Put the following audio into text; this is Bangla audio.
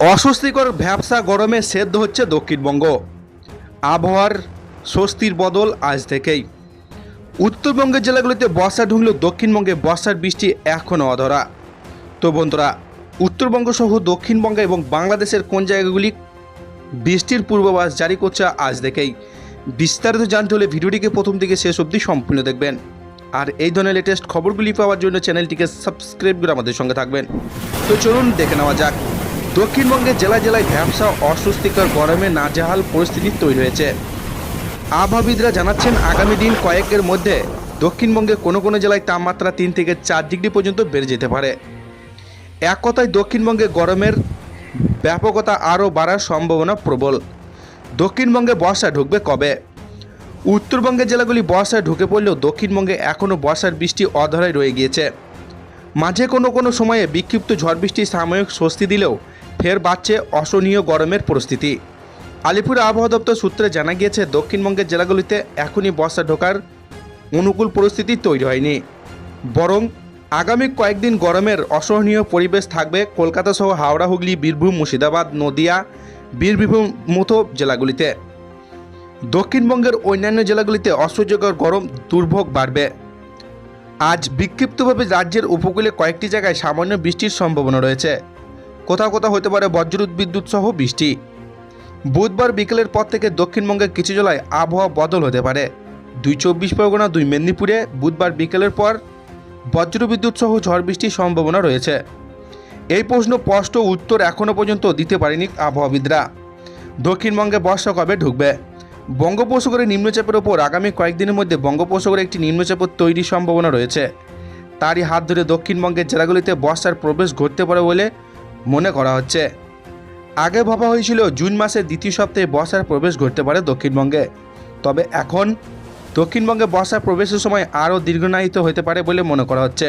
অস্বস্তিকর ভ্যাবসা গরমে সেদ্ধ হচ্ছে দক্ষিণবঙ্গ। আবহাওয়ার স্বস্তির বদল আজ থেকেই। উত্তরবঙ্গের জেলাগুলিতে বর্ষা ঢুকলেও দক্ষিণবঙ্গে বর্ষার বৃষ্টি এখনও অধরা। তো বন্ধুরা উত্তরবঙ্গ সহ দক্ষিণবঙ্গে এবং বাংলাদেশের কোন জায়গাগুলি বৃষ্টির পূর্বাভাস জারি করছে আজ থেকেই? বিস্তারিত জানতে হলে ভিডিওটিকে প্রথম থেকে শেষ অবধি সম্পূর্ণ দেখবেন। আর এই ধরনের লেটেস্ট খবরগুলি পাওয়ার জন্য চ্যানেলটিকে সাবস্ক্রাইব করে আমাদের সঙ্গে থাকবেন। তো চলুন দেখে নেওয়া যাক। দক্ষিণবঙ্গের জেলায় জেলায় ব্যবসা অস্বস্তিকর গরমে নাজেহাল পরিস্থিতি তৈরি হয়েছে। আবহাওয়িদরা জানাচ্ছেন, আগামী দিন কয়েকের মধ্যে দক্ষিণবঙ্গে কোনো কোনো জেলায় তাপমাত্রা তিন থেকে চার ডিগ্রি পর্যন্ত বেড়ে যেতে পারে। এক কথায়, দক্ষিণবঙ্গে গরমের ব্যাপকতা আরও বাড়ার সম্ভাবনা প্রবল। দক্ষিণবঙ্গে বর্ষা ঢুকবে কবে? উত্তরবঙ্গের জেলাগুলি বর্ষায় ঢুকে পড়লেও দক্ষিণবঙ্গে এখনও বর্ষার বৃষ্টি অধরায় রয়ে গিয়েছে। মাঝে কোনো কোনো সময়ে বিক্ষিপ্ত ঝড় বৃষ্টি সাময়িক স্বস্তি দিলেও ফের বাড়ছে অসহনীয় গরমের পরিস্থিতি। আলিপুর আবহাওয়া দপ্তর সূত্রে জানা গিয়েছে, দক্ষিণবঙ্গের জেলাগুলিতে এখনই বর্ষা ঢোকার অনুকূল পরিস্থিতি তৈরি হয়নি। বরং আগামী কয়েকদিন গরমের অসহনীয় পরিবেশ থাকবে কলকাতা সহ হাওড়া, হুগলি, বীরভূম, মুর্শিদাবাদ, নদিয়া, বীরভূম মতো জেলাগুলিতে। দক্ষিণবঙ্গের অন্যান্য জেলাগুলিতে অসহ্যকর গরম দুর্ভোগ বাড়বে। আজ বিক্ষিপ্তভাবে রাজ্যের উপকূলে কয়েকটি জায়গায় সামান্য বৃষ্টির সম্ভাবনা রয়েছে। কোথাও কোথাও হতে পারে বজ্রুত বিদ্যুৎ সহ বৃষ্টি। বুধবার বিকেলের পর থেকে দক্ষিণবঙ্গের কিছু জেলায় আবহাওয়া বদল হতে পারে। দুই চব্বিশ পরগনা, দুই মেদিনীপুরে বুধবার বিকেলের পর বজ্রবিদ্যুৎ সহ ঝড় বৃষ্টির সম্ভাবনা রয়েছে। এই প্রশ্ন স্পষ্ট উত্তর এখনও পর্যন্ত দিতে পারেনি আবহাওয়াবিদরা। দক্ষিণবঙ্গে বর্ষা কবে ঢুকবে? বঙ্গোপসাগরে নিম্নচাপের ওপর আগামী কয়েকদিনের মধ্যে বঙ্গোপসাগরে একটি নিম্নচাপের তৈরির সম্ভাবনা রয়েছে। তারই হাত ধরে দক্ষিণবঙ্গের জেলাগুলিতে বর্ষার প্রবেশ ঘটতে পারে বলে মনে করা হচ্ছে। আগে ভাবা হয়েছিল জুন মাসের দ্বিতীয় সপ্তাহে বর্ষার প্রবেশ ঘটতে পারে দক্ষিণবঙ্গে। তবে এখন দক্ষিণবঙ্গে বর্ষার প্রবেশের সময় আরও দীর্ঘনায়িত হতে পারে বলে মনে করা হচ্ছে।